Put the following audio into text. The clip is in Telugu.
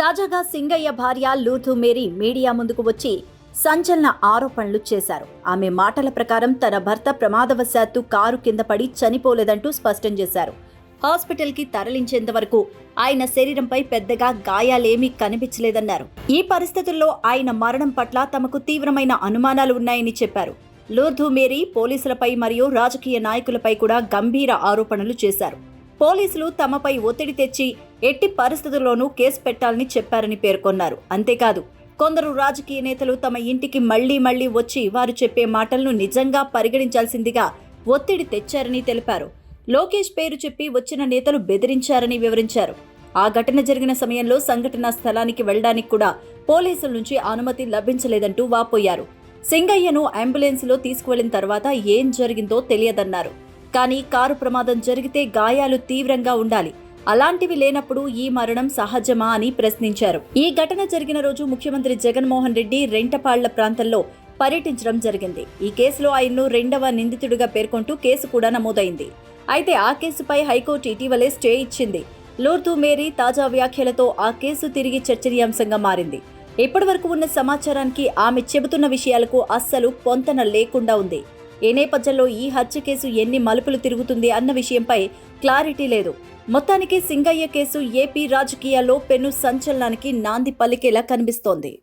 తాజాగా సింగయ్య భార్య లూథు మేరీ మీడియా ముందుకు వచ్చి సంచలన ఆరోపణలు చేశారు. ఆమె మాటల ప్రకారం తన భర్త ప్రమాదవశాత్తు కారు కింద పడి చనిపోలేదంటూ స్పష్టం చేశారు. హాస్పిటల్కి తరలించేంత వరకు ఆయన శరీరంపై పెద్దగా గాయాలేమీ కనిపించలేదన్నారు. ఈ పరిస్థితుల్లో ఆయన మరణం పట్ల తమకు తీవ్రమైన అనుమానాలు ఉన్నాయని చెప్పారు. లూర్ధు మేరీ పోలీసులపై మరియు రాజకీయ నాయకులపై కూడా గంభీర ఆరోపణలు చేశారు. పోలీసులు తమపై ఒత్తిడి తెచ్చి ఎట్టి పరిస్థితుల్లోనూ కేసు పెట్టాలని చెప్పారని పేర్కొన్నారు. అంతేకాదు కొందరు రాజకీయ నేతలు తమ ఇంటికి మళ్ళీ మళ్ళీ వచ్చి వారు చెప్పే మాటలను నిజంగా పరిగణించాల్సిందిగా ఒత్తిడి తెచ్చారని తెలిపారు. లోకేష్ పేరు చెప్పి వచ్చిన నేతలు బెదిరించారని వివరించారు. ఆ ఘటన జరిగిన సమయంలో సంఘటనా స్థలానికి వెళ్ళడానికి కూడా పోలీసుల నుంచి అనుమతి లభించలేదంటూ వాపోయారు. సింగయ్యను అంబులెన్స్లో తీసుకువెళ్ళిన తర్వాత ఏం జరిగిందో తెలియదన్నారు. కానీ కారు ప్రమాదం జరిగితే గాయాలు తీవ్రంగా ఉండాలి. అలాంటివి లేనప్పుడు ఈ మరణం సహజమా అని ప్రశ్నించారు. ఈ ఘటన జరిగిన రోజు ముఖ్యమంత్రి జగన్మోహన్ రెడ్డి రెంటపాళ్ళ ప్రాంతంలో పర్యటించడం జరిగింది. ఈ కేసులో ఆయన్ను రెండవ నిందితుడిగా పేర్కొంటూ కేసు కూడా నమోదైంది. అయితే ఆ కేసుపై హైకోర్టు ఇటీవలే స్టే ఇచ్చింది. లూర్దు మేరీ తాజా వ్యాఖ్యలతో ఆ కేసు తిరిగి చర్చనీయాంశంగా మారింది. ఇప్పటివరకు ఉన్న సమాచారానికి ఆమె చెబుతున్న విషయాలకు అస్సలు పొంతన లేకుండా ఉంది. ఏ నేపథ్యంలో ఈ హత్య కేసు ఎన్ని మలుపులు తిరుగుతుంది అన్న విషయంపై క్లారిటీ లేదు. మొత్తానికి సింగయ్య కేసు ఏపీ రాజకీయాల్లో పెను సంచలనానికి నాంది పలికేలా కనిపిస్తోంది.